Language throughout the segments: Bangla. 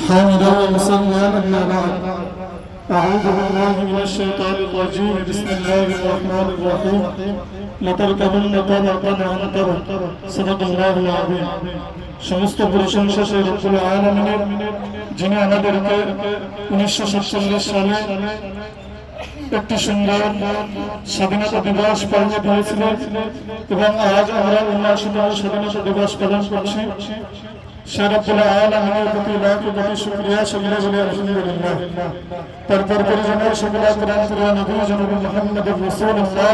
حامدا ومصليا أما بعد أعوذ بالله من الشيطان الرجيم بسم الله الرحمن الرحيم لتركبن طبقا عن طبق صدق الله العظيم সমস্ত প্রশংসা সেই রব্বুল আলামিনের যিনি আমাদেরকে উনিশশো সাতচল্লিশ সালে একটি সুন্দর স্বাধীনতা দিবস পালন করেছিলেন এবং আজ আমরা উন্নয়নতম স্বাধীনতা দিবস পালন করছি সেরকম আলমের প্রতি লাখ কোটি শুক্রিয়া সবিরা বলে আলহামদুলিল্লাহ তারপর পরিজনের সকলা কোরআন কোরআন নবী জনাব মুহাম্মদ রাসূলুল্লাহ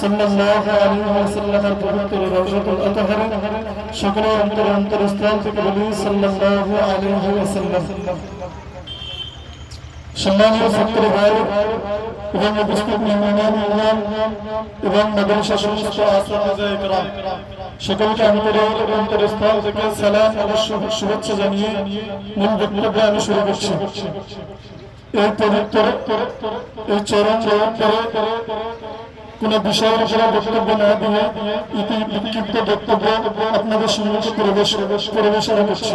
সাল্লাল্লাহু আলাইহি ওয়াসাল্লামের পবিত্র রওজাতুল আতহারে সকল অন্তর অন্তরস্থল থেকে বলি সাল্লাল্লাহু আলাইহি ওয়াসাল্লাম সম্মানীয় ছাত্র ভাই, এবং উপস্থিত মেহমান ইমাম এবং মাদ্রাসা সমস্ত আসলাম সকলকে আন্তরিক অন্তরস্থল থেকে সালাম এবং শুভেচ্ছা জানিয়ে মূল বক্তব্য আমি শুরু করছি। এই পবিত্র এই চরম পরে কোন বিষয়ের উপরে বক্তব্য না দিয়ে ইতি বিক্ষিপ্ত বক্তব্য আপনাদের সম্মুখে প্রবেশ পরিবেশনা করছি।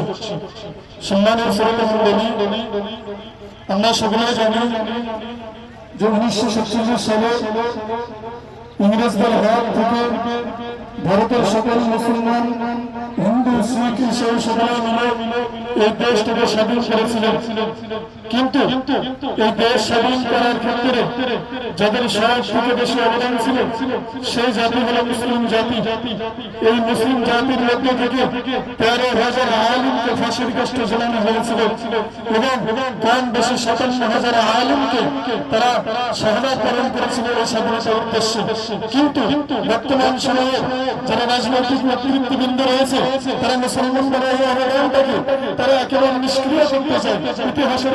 সম্মানীয় শ্রোতা আমরা সকলে জানি যে উনিশশো সাতচল্লিশ সালে ইংরেজদের হাত থেকে ভারতের সকল মুসলমান, হিন্দু, শিখ ইসাই সকলে মিলে এই দেশটাকে স্বাধীন করেছিলেন। কিন্তু এই দেশ স্বাধীন করার ক্ষেত্রে যাদের সব থেকে বেশি অবদান ছিল, সেই জাতি হলো মুসলিম জাতি। এই মুসলিম জাতির মধ্যে থেকে তেরো হাজার আলিমকে ফাঁসির কষ্ট ঝোলানো হয়েছিল এবং কম বেশি সাতান্ন হাজার আলিমকে তারা শাহাদাত পালন করেছিল এই স্বাধীনতার উদ্দেশ্যে। কিন্তু বর্তমান সময়ে যারা রাজনৈতিক নেতৃত্ববৃন্দ রয়েছে, তারা মুসলমানদের এই অবদানটাকে তারা একেবারে নিষ্ক্রিয় করতে চায়। ইতিহাসের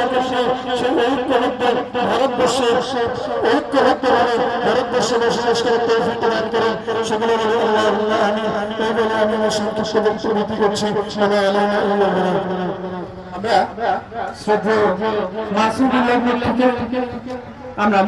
সকলকে সেই ঐক্যবদ্ধ ভারতবর্ষে, ঐক্যবদ্ধভাবে ভারতবর্ষে বসবাস করার তৌফিক প্রদান করেন সকলে বলে আল্লাহ আল্লাহ আমি আমরা